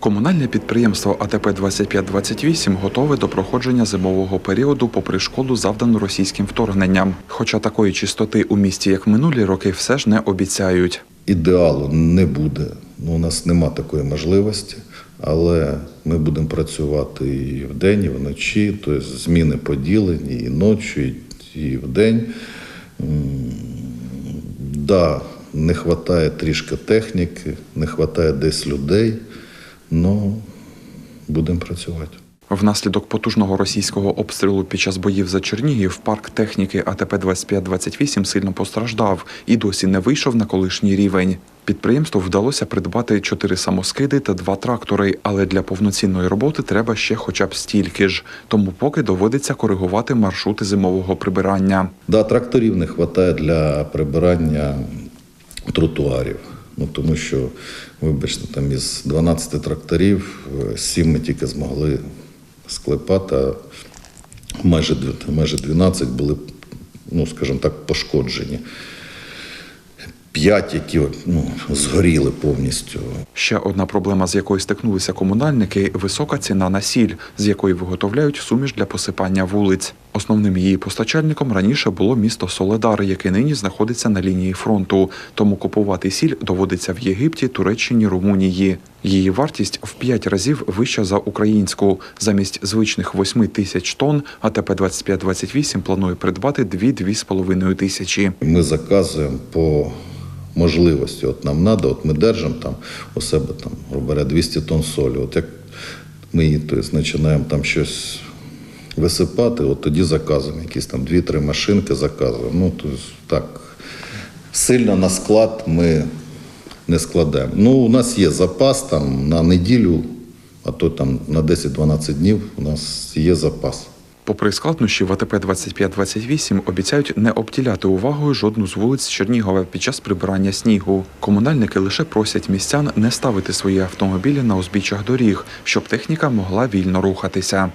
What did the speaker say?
Комунальне підприємство АТП 2528 готове до проходження зимового періоду попри шкоду, завдану російським вторгненням. Хоча такої чистоти у місті, як минулі роки, все ж не обіцяють. Ідеалу не буде. Ну, у нас нема такої можливості, але ми будемо працювати і вдень, і вночі, тобто зміни поділені і ночі, і вдень. Да, не вистачає трішки техніки, не вистачає десь людей, але будемо працювати. Внаслідок потужного російського обстрілу під час боїв за Чернігів парк техніки АТП 2528 сильно постраждав і досі не вийшов на колишній рівень. Підприємству вдалося придбати чотири самоскиди та два трактори, але для повноцінної роботи треба ще хоча б стільки ж. Тому поки доводиться коригувати маршрути зимового прибирання. Да, тракторів не вистачає для прибирання тротуарів. Ну, тому що, вибачте, там із 12 тракторів 7 ми тільки змогли склепати, а майже, майже 12 були, ну, скажімо так, пошкоджені. П'ять, які ну, згоріли повністю. Ще одна проблема, з якою стикнулися комунальники висока ціна на сіль, з якої виготовляють суміш для посипання вулиць. Основним її постачальником раніше було місто Соледар, яке нині знаходиться на лінії фронту. Тому купувати сіль доводиться в Єгипті, Туреччині, Румунії. Її вартість в п'ять разів вища за українську. Замість звичних 8 тисяч тонн АТП 2528 планує придбати 2-2,5 тисячі. Ми заказуємо по можливості. От нам треба, от ми держимо там у себе там, говоря, 200 тонн солі. От як ми починаємо там щось висипати, от тоді заказуємо якісь там 2-3 машинки заказуємо. Ну, тобто, так, сильно на склад ми не складаємо. Ну, у нас є запас там на неділю, а то там на 10-12 днів у нас є запас. Попри складнощі, в АТП 2528 обіцяють не обділяти увагою жодну з вулиць Чернігова під час прибирання снігу. Комунальники лише просять містян не ставити свої автомобілі на узбіччях доріг, щоб техніка могла вільно рухатися.